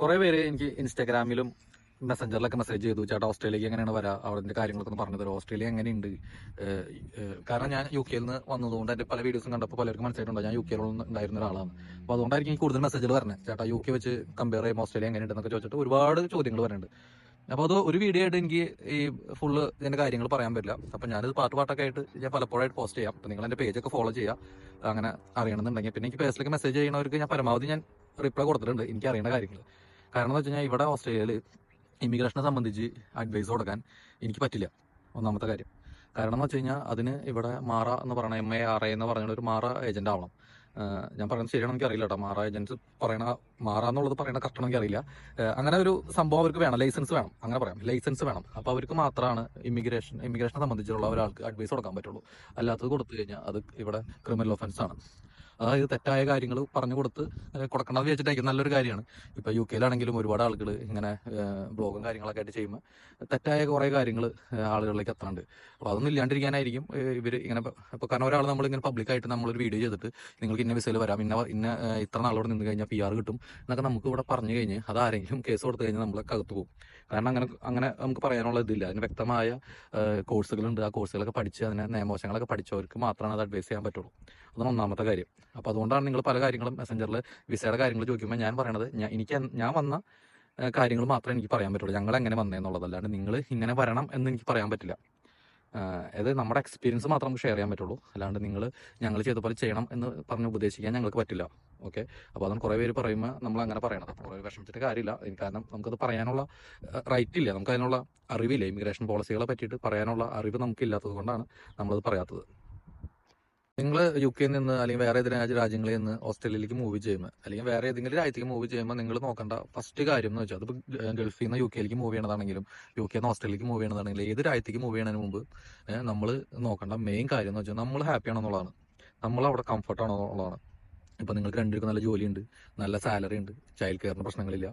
കുറെ പേര് എനിക്ക് ഇൻസ്റ്റാഗ്രാമിലും മെസ്സഞ്ചറിലൊക്കെ മെസ്സേജ് ചെയ്തു ചേട്ടാ ഓസ്ട്രേലിയക്ക് എങ്ങനെയാണ് വരാ? അവിടെ കാര്യങ്ങളൊക്കെ പറഞ്ഞു തരും ഓസ്ട്രേലിയ എങ്ങനെയുണ്ട്? കാരണം ഞാൻ യു കെയിൽ നിന്ന് വന്നതുകൊണ്ട് എന്റെ പല വീഡിയോസും കണ്ടപ്പോൾ പലർക്കും മനസ്സിലായിട്ടുണ്ട്. ഞാൻ യു കെയിൽ ഉണ്ടായിരുന്ന ഒരാളാണ്. അപ്പോൾ അതുകൊണ്ടായിരിക്കും എനിക്ക് കൂടുതൽ മെസ്സേജുകൾ വരുന്നത് ചേട്ടാ യു കെ വെച്ച് കമ്പയർ ചെയ്യുമ്പോൾ ഓസ്ട്രേലിയ എങ്ങനെയുണ്ടെന്നൊക്കെ ചോദിച്ചിട്ട് ഒരുപാട് ചോദ്യങ്ങൾ വരുന്നുണ്ട് അപ്പോൾ അത് ഒരു വീഡിയോ ആയിട്ട് എനിക്ക് ഈ ഫുള്ള് ഇതിന്റെ കാര്യങ്ങൾ പറയാൻ പറ്റില്ല. അപ്പോൾ ഞാനിത് പാട്ട് പാട്ടൊക്കെ ആയിട്ട് ഞാൻ പലപ്പോഴായിട്ട് പോസ്റ്റ് ചെയ്യാം. അപ്പോൾ നിങ്ങൾ എന്റെ പേജൊക്കെ ഫോളോ ചെയ്യുക അങ്ങനെ അറിയണമെന്നുണ്ടെങ്കിൽ. പിന്നെ എനിക്ക് പേഴ്സണലി മെസ്സേജ് ചെയ്യുന്നവർക്ക് ഞാൻ പരമാവധി ഞാൻ റിപ്ലൈ കൊടുത്തിട്ടുണ്ട്. എനിക്ക് അറിയേണ്ട കാര്യങ്ങൾ. കാരണം എന്ന് വെച്ച് കഴിഞ്ഞാൽ ഇവിടെ ഓസ്ട്രേലിയയിൽ ഇമിഗ്രേഷനെ സംബന്ധിച്ച് അഡ്വൈസ് കൊടുക്കാൻ എനിക്ക് പറ്റില്ല. ഒന്നാമത്തെ കാര്യം. കാരണം എന്ന് വെച്ച് കഴിഞ്ഞാൽ അതിന് ഇവിടെ മാറ എന്ന് പറയുന്ന എം എ ആർ എ എന്ന് പറയുന്ന ഒരു മാറ ഏജന്റ് ആവണം. ഞാൻ പറയുന്നത് ശരിയാണെന്ന് എനിക്ക് അറിയില്ല കേട്ടോ മാറ ഏജൻസ് പറയണ മാറ എന്നുള്ളത് പറയണ കറക്റ്റ് എനിക്ക് അറിയില്ല. അങ്ങനെ ഒരു സംഭവം അവർക്ക് വേണം. ലൈസൻസ് വേണം. അങ്ങനെ പറയാം. ലൈസൻസ് വേണം. അപ്പൊ അവർക്ക് മാത്രമാണ് ഇമിഗ്രേഷൻ ഇമിഗ്രേഷനെ സംബന്ധിച്ചുള്ള ഒരാൾക്ക് അഡ്വൈസ് കൊടുക്കാൻ പറ്റുള്ളൂ. അല്ലാത്തത് കൊടുത്തു കഴിഞ്ഞാൽ അത് ഇവിടെ ക്രിമിനൽ ഒഫൻസ് ആണ്. അതായത് തെറ്റായ കാര്യങ്ങൾ പറഞ്ഞു കൊടുത്ത് കൊടുക്കണമെന്ന് വിചാരിച്ചിട്ടായിരിക്കും. നല്ലൊരു കാര്യമാണ്. ഇപ്പൊ യു കെയിലാണെങ്കിലും ഒരുപാട് ആളുകൾ ഇങ്ങനെ ബ്ലോഗും കാര്യങ്ങളൊക്കെ ആയിട്ട് ചെയ്യുമ്പോൾ തെറ്റായ കുറേ കാര്യങ്ങൾ ആളുകളിലേക്ക് എത്താറുണ്ട്. അപ്പൊ അതൊന്നും ഇല്ലാണ്ടിരിക്കാനായിരിക്കും. ഇവർ ഇങ്ങനെ ഇപ്പൊ കാരണം ഒരാൾ നമ്മൾ ഇങ്ങനെ പബ്ലിക് പബ്ലിക്കായിട്ട് നമ്മളൊരു വീഡിയോ ചെയ്തിട്ട് നിങ്ങൾക്ക് ഇന്ന വിസയിൽ വരാം ഇന്ന ഇന്ന ഇത്ര നാളോട് നിന്ന് കഴിഞ്ഞാൽ പി ആർ കിട്ടും എന്നൊക്കെ നമുക്ക് ഇവിടെ പറഞ്ഞു കഴിഞ്ഞ് അത് ആരെങ്കിലും കേസ് കൊടുത്തു കഴിഞ്ഞാൽ നമ്മളെ കകത്ത് പോകും. കാരണം അങ്ങനെ അങ്ങനെ നമുക്ക് പറയാനുള്ള ഇതില്ല. അതിന് വ്യക്തമായ കോഴ്സുകളുണ്ട് ആ കോഴ്സുകളൊക്കെ പഠിച്ച് അതിനെ നിയമവശങ്ങളൊക്കെ പഠിച്ചവർക്ക് മാത്രമാണ് അത് അഡ്വൈസ് ചെയ്യാൻ പറ്റുള്ളൂ. അതാണ് ഒന്നാമത്തെ കാര്യം. അപ്പൊ അതുകൊണ്ടാണ് നിങ്ങൾ പല കാര്യങ്ങളും മെസ്സഞ്ചറിൽ വിസയുടെ കാര്യങ്ങൾ ചോദിക്കുമ്പോൾ ഞാൻ പറയണത് ഞാൻ എനിക്ക് ഞാൻ വന്ന കാര്യങ്ങൾ മാത്രമേ എനിക്ക് പറയാൻ പറ്റുള്ളൂ. ഞങ്ങൾ എങ്ങനെ വന്നേന്നുള്ളത് അല്ലാണ്ട് നിങ്ങൾ ഇങ്ങനെ വരണം എന്ന് എനിക്ക് പറയാൻ പറ്റില്ല. അത് നമ്മുടെ എക്സ്പീരിയൻസ് മാത്രം നമുക്ക് ഷെയർ ചെയ്യാൻ പറ്റുള്ളൂ. അല്ലാണ്ട് നിങ്ങൾ ഞങ്ങൾ ചെയ്ത പോലെ ചെയ്യണം എന്ന് പറഞ്ഞ് ഉപദേശിക്കാൻ ഞങ്ങൾക്ക് പറ്റില്ല. ഓക്കെ അപ്പോൾ അതാണ് കുറേ പേര് പറയുമ്പോൾ നമ്മൾ അങ്ങനെ പറയണത്. കുറേ വിഷമിച്ചിട്ട് കാര്യമില്ല. കാരണം നമുക്കത് പറയാനുള്ള റൈറ്റ് ഇല്ല. നമുക്ക് അതിനുള്ള അറിവില്ല ഇമിഗ്രേഷൻ പോളിസികളെ പറ്റിയിട്ട് പറയാനുള്ള അറിവ് നമുക്കില്ലാത്തത് കൊണ്ടാണ് നമ്മളത് പറയാത്തത്. നിങ്ങൾ യു കെയിൽ നിന്ന് അല്ലെങ്കിൽ വേറെ ഏതെങ്കിലും രാജ്യ- രാജ്യങ്ങളിൽ നിന്ന് ഓസ്ട്രേലിയയിലേക്ക് മൂവ് ചെയ്യുമ്പോൾ അല്ലെങ്കിൽ വേറെ ഏതെങ്കിലും രാജ്യത്തേക്ക് മൂവ് ചെയ്യുമ്പോൾ നിങ്ങൾ നോക്കേണ്ട ഫസ്റ്റ് കാര്യം എന്ന് വെച്ചാൽ അതിപ്പോൾ ഗൾഫിൽ നിന്ന് യു കെയിലേക്ക് മൂവ് ചെയ്യണതാണെങ്കിലും യു കെ നിന്ന് ഓസ്ട്രേലിയയിലേക്ക് മൂവ് ചെയ്യണതാണെങ്കിലും ഏത് രാജ്യത്തേക്ക് മൂവ് ചെയ്യുന്നതിന് മുമ്പ് നമ്മൾ നോക്കേണ്ട മെയിൻ കാര്യം എന്ന് വെച്ചാൽ നമ്മൾ ഹാപ്പി ആണെന്നുള്ളതാണ് നമ്മൾ അവിടെ കംഫർട്ട് ആണെന്നുള്ളതാണ് ഇപ്പൊ നിങ്ങൾക്ക് രണ്ടുപേർക്കും നല്ല ജോലിയുണ്ട് നല്ല സാലറി ഉണ്ട് ചൈൽഡ് കെയറിന് പ്രശ്നങ്ങളില്ല.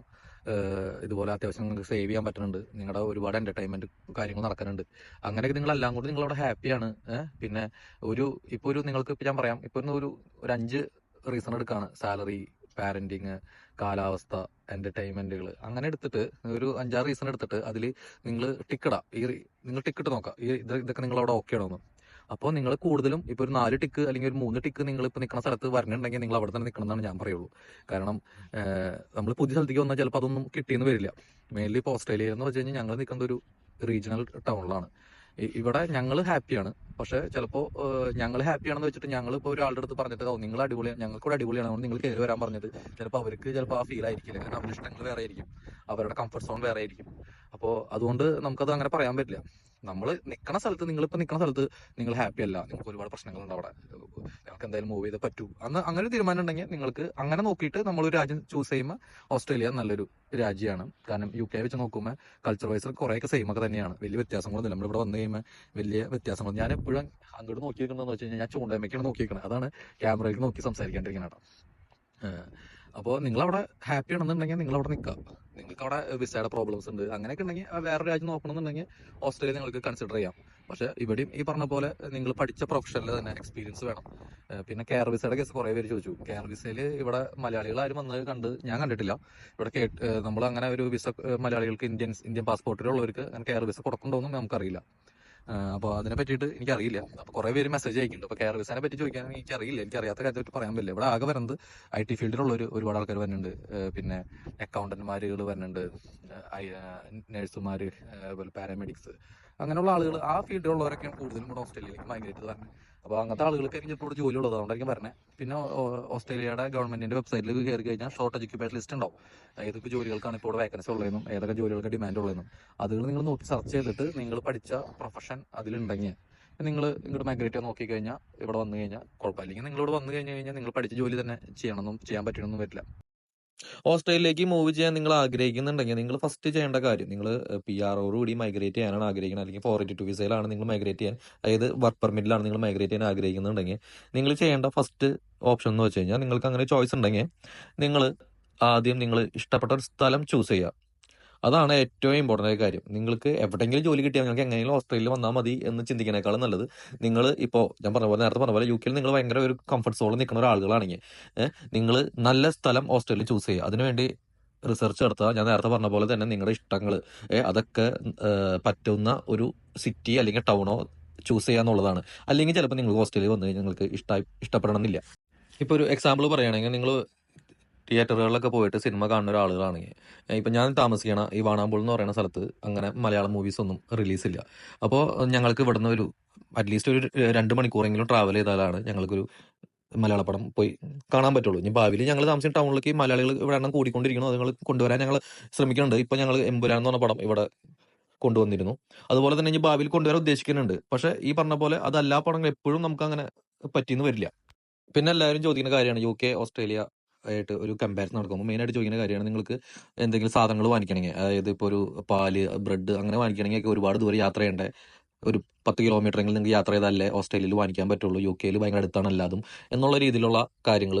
ഇതുപോലെ അത്യാവശ്യം നിങ്ങൾക്ക് സേവ് ചെയ്യാൻ പറ്റുന്നുണ്ട്. നിങ്ങളുടെ ഒരുപാട് എന്റർടൈൻമെന്റ് കാര്യങ്ങൾ നടക്കുന്നുണ്ട്. അങ്ങനെയൊക്കെ നിങ്ങൾ എല്ലാം കൊണ്ട് നിങ്ങളവിടെ ഹാപ്പിയാണ് പിന്നെ ഒരു ഇപ്പൊ ഒരു നിങ്ങൾക്ക് ഇപ്പൊ ഞാൻ പറയാം. ഇപ്പൊ ഒരു ഒരു അഞ്ച് റീസൺ എടുക്കാണ്. സാലറി പാരന്റിങ് കാലാവസ്ഥ എന്റർടൈൻമെന്റുകൾ അങ്ങനെ എടുത്തിട്ട് ഒരു അഞ്ചാറ് റീസൺ എടുത്തിട്ട് അതിൽ നിങ്ങൾ ടിക്കടാ ഈ നിങ്ങൾ ടിക്കറ്റ് നോക്കാം. ഈ ഇത് ഇതൊക്കെ നിങ്ങൾ അവിടെ ഓക്കെ ആണോ അപ്പോൾ നിങ്ങൾ കൂടുതലും ഇപ്പൊ ഒരു നാല് ടിക്ക് അല്ലെങ്കിൽ ഒരു മൂന്ന് ടിക്ക് നിങ്ങൾ ഇപ്പൊ നിൽക്കുന്ന സ്ഥലത്ത് വരണുണ്ടെങ്കിൽ നിങ്ങൾ അവിടെ തന്നെ നിൽക്കണം എന്നാണ് ഞാൻ പറയുള്ളൂ. കാരണം നമ്മൾ പുതിയ സ്ഥലത്തേക്ക് വന്നാൽ ചിലപ്പോൾ അതൊന്നും കിട്ടിയെന്ന് വരില്ല. മെയിൻലി ഇപ്പോൾ ഓസ്ട്രേലിയ എന്ന് വെച്ച് കഴിഞ്ഞാൽ ഞങ്ങൾ നിൽക്കുന്ന ഒരു റീജിയണൽ ടൗണിലാണ്. ഇവിടെ ഞങ്ങൾ ഹാപ്പിയാണ്. പക്ഷെ ചിലപ്പോൾ ഞങ്ങൾ ഹാപ്പിയാണെന്ന് വെച്ചിട്ട് ഞങ്ങൾ ഇപ്പോൾ ഒരാളുടെ അടുത്ത് പറഞ്ഞിട്ട് നിങ്ങൾ അടിപൊളിയാണ് ഞങ്ങൾക്ക് കൂടെ അടിപൊളിയാണ് നിങ്ങൾ കയറി വരാൻ പറഞ്ഞത് ചിലപ്പോൾ അവർക്ക് ചിലപ്പോൾ ആ ഫീൽ ആയിരിക്കില്ല. കാരണം അവരുടെ ഇഷ്ടങ്ങൾ വേറെ ആയിരിക്കും. അവരുടെ കംഫർട്ട് സോൺ വേറെ ആയിരിക്കും. അപ്പോൾ അതുകൊണ്ട് നമുക്കത് അങ്ങനെ പറയാൻ പറ്റില്ല. നമ്മൾ നിൽക്കുന്ന സ്ഥലത്ത് നിങ്ങളിപ്പോൾ നിൽക്കുന്ന സ്ഥലത്ത് നിങ്ങൾ ഹാപ്പി അല്ല. നിങ്ങൾക്ക് ഒരുപാട് പ്രശ്നങ്ങളുണ്ട് അവിടെ. നിങ്ങൾക്ക് എന്തായാലും മൂവ് ചെയ്തേ പറ്റൂ. അന്ന് അങ്ങനെ ഒരു തീരുമാനം ഉണ്ടെങ്കിൽ നിങ്ങൾക്ക് അങ്ങനെ നോക്കിയിട്ട് നമ്മൾ ഒരു രാജ്യം ചൂസ് ചെയ്യുമ്പോൾ ഓസ്ട്രേലിയ നല്ലൊരു രാജ്യമാണ്. കാരണം യു കെ വെച്ച് നോക്കുമ്പോൾ കൾച്ചർ വൈസ് കുറേയൊക്കെ സെയിം ഒക്കെ തന്നെയാണ്. വലിയ വ്യത്യാസങ്ങളൊന്നുമില്ല നമ്മളിവിടെ വന്നു കഴിയുമ്പോൾ വലിയ വ്യത്യാസങ്ങൾ ഞാൻ എപ്പോഴും അങ്ങോട്ട് നോക്കിയിരിക്കണമെന്ന് വെച്ച് കഴിഞ്ഞാൽ ഞാൻ ചൂണ്ടമ്മയ്ക്കാണ് നോക്കിയിരിക്കുന്നത് അതാണ് ക്യാമറയിൽ നോക്കി സംസാരിക്കാണ്ടിരിക്കുന്നത് അപ്പോൾ നിങ്ങൾ അവിടെ ഹാപ്പി ആണെന്നുണ്ടെങ്കിൽ നിങ്ങൾ അവിടെ നിൽക്കുക. നിങ്ങൾക്ക് അവിടെ വിസയുടെ പ്രോബ്ലംസ് ഉണ്ട്. അങ്ങനെയൊക്കെ ഉണ്ടെങ്കിൽ വേറെ രാജ്യം നോക്കണമെന്നുണ്ടെങ്കിൽ ഓസ്ട്രേലിയ നിങ്ങൾക്ക് കൺസിഡർ ചെയ്യാം. പക്ഷെ ഇവിടെയും ഈ പറഞ്ഞ പോലെ നിങ്ങൾ പഠിച്ച പ്രൊഫഷനിൽ തന്നെ എക്സ്പീരിയൻസ് വേണം. പിന്നെ കെയർ വിസയുടെ കേസ് കുറേ പേര് ചോദിച്ചു. കെയർ വിസയിൽ ഇവിടെ മലയാളികൾ ആരും വന്നത് കണ്ട് ഞാൻ കണ്ടിട്ടില്ല. ഇവിടെ കേട്ട് നമ്മൾ അങ്ങനെ ഒരു വിസ മലയാളികൾക്ക് ഇന്ത്യൻസ് ഇന്ത്യൻ പാസ്പോർട്ടിലുള്ളവർക്ക് അങ്ങനെ കെയർ വിസ കൊടുക്കണ്ടോന്നും നമുക്കറിയില്ല. അപ്പോൾ അതിനെ പറ്റിയിട്ട് എനിക്കറിയില്ല. അപ്പോൾ കുറേ പേര് മെസ്സേജ് അയക്കുന്നുണ്ട്. അപ്പോൾ കെയർ വിസാനെ പറ്റി ചോദിക്കാൻ എനിക്കറിയില്ല. എനിക്ക് അറിയാത്ത കാര്യത്തെ പറ്റി പറയാൻ പറ്റില്ല. ഇവിടെ ആകെ വരുന്നത് ഐ ടി ഫീൽഡിലുള്ള ഒരു ഒരുപാട് ആൾക്കാർ വരുന്നുണ്ട്. പിന്നെ അക്കൗണ്ടന്റ്മാര് വരുന്നുണ്ട്. നഴ്സുമാർ അതുപോലെ പാരാമെഡിക്സ് അങ്ങനെയുള്ള ആളുകൾ ആ ഫീൽഡിലുള്ളവരൊക്കെയാണ് കൂടുതലും കൂടെ ഓസ്ട്രേലിയയിലേക്ക് മൈഗ്രേറ്റ് വരുന്നത് അപ്പോൾ അങ്ങനത്തെ ആളുകൾക്ക് ചിലപ്പോൾ ഇവിടെ ജോലി ഉള്ളത്. അതുകൊണ്ടായിരിക്കും പറഞ്ഞത് പിന്നെ ഓസ്ട്രേലിയയുടെ ഗവൺമെന്റിന്റെ വെബ്സൈറ്റിൽ കയറി കഴിഞ്ഞാൽ ഷോർട്ട് എഡ്യൂക്കേഷൻ ലിസ്റ്റ് ഉണ്ടാവും. ഏതൊക്കെ ജോലികൾക്കാണ് ഇപ്പോൾ വേക്കൻസി ഉള്ളതെന്നും ഏതൊക്കെ ജോലികൾക്ക് ഡിമാൻഡ് ഉള്ളതെന്നും. അതുകൾ നിങ്ങൾ നോക്കി സെർച്ച് ചെയ്തിട്ട് നിങ്ങൾ പഠിച്ച പ്രൊഫഷൻ അതിലുണ്ടെങ്കിൽ നിങ്ങൾ ഇങ്ങോട്ട് മൈഗ്രേറ്റ് ചെയ്യാൻ നോക്കി കഴിഞ്ഞാൽ ഇവിടെ വന്നു കഴിഞ്ഞാൽ കുഴപ്പമില്ല. അല്ലെങ്കിൽ നിങ്ങൾ ഇവിടെ വന്നു കഴിഞ്ഞു കഴിഞ്ഞാൽ നിങ്ങൾ പഠിച്ച ജോലി തന്നെ ചെയ്യണമെന്നും ചെയ്യാൻ പറ്റണമെന്നും വരില്ല. ഓസ്ട്രേലിയയിലേക്ക് മൂവ് ചെയ്യാൻ നിങ്ങൾ ആഗ്രഹിക്കുന്നുണ്ടെങ്കിൽ നിങ്ങൾ ഫസ്റ്റ് ചെയ്യേണ്ട കാര്യം നിങ്ങൾ പി ആറോടുകൂടി മൈഗ്രേറ്റ് ചെയ്യാനാണ് ആഗ്രഹിക്കുന്നത്. അല്ലെങ്കിൽ ഫോർ എയ്റ്റി ടു വിസയിലാണ് നിങ്ങൾ മൈഗ്രേറ്റ് ചെയ്യാൻ അതായത് വർക്ക് പെർമിറ്റിലാണ് നിങ്ങൾ മൈഗ്രേറ്റ് ചെയ്യാൻ ആഗ്രഹിക്കുന്നുണ്ടെങ്കിൽ നിങ്ങൾ ചെയ്യേണ്ട ഫസ്റ്റ് ഓപ്ഷൻ എന്ന് വെച്ച് കഴിഞ്ഞാൽ നിങ്ങൾക്ക് അങ്ങനെ ചോയ്സ് ഉണ്ടെങ്കിൽ നിങ്ങൾ ആദ്യം നിങ്ങൾ ഇഷ്ടപ്പെട്ട ഒരു സ്ഥലം ചൂസ് ചെയ്യുക. അതാണ് ഏറ്റവും ഇമ്പോർട്ടന്റ് ആയ കാര്യം. നിങ്ങൾക്ക് എവിടെയെങ്കിലും ജോലി കിട്ടിയാൽ നിങ്ങൾക്ക് എങ്ങനെയെങ്കിലും ഓസ്ട്രേലിയയിൽ വന്നാൽ മതി എന്ന് ചിന്തിക്കുന്നേക്കാളും നല്ലത്. നിങ്ങൾ ഇപ്പോൾ ഞാൻ പറഞ്ഞ പോലെ നേരത്തെ പറഞ്ഞ പോലെ യു കെയിൽ നിങ്ങൾ ഭയങ്കര ഒരു കംഫർട്ട് സോണിൽ നിൽക്കുന്ന ഒരാളുകളാണെങ്കിൽ നിങ്ങൾ നല്ല സ്ഥലം ഓസ്ട്രേലിയ ചൂസ് ചെയ്യുക. അതിനുവേണ്ടി റിസർച്ച് നടത്തുക. ഞാൻ നേരത്തെ പറഞ്ഞ പോലെ തന്നെ നിങ്ങളുടെ ഇഷ്ടങ്ങൾ അതൊക്കെ പറ്റുന്ന ഒരു സിറ്റി അല്ലെങ്കിൽ ടൗണോ ചൂസ് ചെയ്യുക എന്നുള്ളതാണ്. അല്ലെങ്കിൽ ചിലപ്പോൾ നിങ്ങൾ ഹോസ്റ്റലിൽ വന്നു കഴിഞ്ഞാൽ നിങ്ങൾക്ക് ഇഷ്ട ഇഷ്ടപ്പെടണമെന്നില്ല. ഇപ്പോൾ ഒരു എക്സാമ്പിൾ പറയുകയാണെങ്കിൽ നിങ്ങൾ തിയേറ്ററുകളിലൊക്കെ പോയിട്ട് സിനിമ കാണുന്ന ഒരാളുകളാണെങ്കിൽ ഇപ്പം ഞാൻ താമസിക്കണ ഈ വാണാമ്പൂൾ എന്ന് പറയുന്ന സ്ഥലത്ത് അങ്ങനെ മലയാളം മൂവീസ് ഒന്നും റിലീസില്ല അപ്പോൾ ഞങ്ങൾക്ക് ഇവിടുന്ന് ഒരു അറ്റ്ലീസ്റ്റ് ഒരു രണ്ട് മണിക്കൂറെങ്കിലും ട്രാവൽ ചെയ്താലാണ് ഞങ്ങൾക്കൊരു മലയാള പടം പോയി കാണാൻ പറ്റുള്ളൂ. ഇനി ഭാവിയിൽ ഞങ്ങൾ താമസിക്കുന്ന ടൗണിലേക്ക് മലയാളികൾ ഇവിടെ എണ്ണം കൂടിക്കൊണ്ടിരിക്കണം അതുങ്ങൾ കൊണ്ടുവരാൻ ഞങ്ങൾ ശ്രമിക്കുന്നുണ്ട്. ഇപ്പം ഞങ്ങൾ എമ്പുരാൻ എന്ന് പറഞ്ഞ പടം ഇവിടെ കൊണ്ടുവന്നിരുന്നു. അതുപോലെ തന്നെ ഇനി ഭാവിയിൽ കൊണ്ടുവരാൻ ഉദ്ദേശിക്കുന്നുണ്ട്. പക്ഷെ ഈ പറഞ്ഞ പോലെ അതല്ലാ പടങ്ങൾ എപ്പോഴും നമുക്ക് അങ്ങനെ പറ്റിയെന്ന് വരില്ല. പിന്നെ എല്ലാവരും ചോദിക്കുന്ന കാര്യമാണ് യു കെ ഓസ്ട്രേലിയ ആയിട്ട് ഒരു കമ്പാരിസൺ നടക്കുമ്പോൾ മെയിനായിട്ട് ചോദിക്കുന്ന കാര്യമാണ് നിങ്ങൾക്ക് എന്തെങ്കിലും സാധനങ്ങൾ വാങ്ങിക്കണമെങ്കിൽ. അതായത് ഇപ്പോൾ ഒരു പാൽ ബ്രെഡ് അങ്ങനെ വാങ്ങിക്കണമെങ്കിൽ ഒരുപാട് ദൂരം യാത്ര ഒരു പത്ത് കിലോമീറ്റർ എങ്കിലും നിങ്ങൾക്ക് യാത്ര ചെയ്താലേ ഓസ്ട്രേലിയയിൽ വാങ്ങിക്കാൻ പറ്റുള്ളൂ. യു കെയിൽ ഭയങ്കര അടുത്താണ് എല്ലാതും. എന്നുള്ള രീതിയിലുള്ള കാര്യങ്ങൾ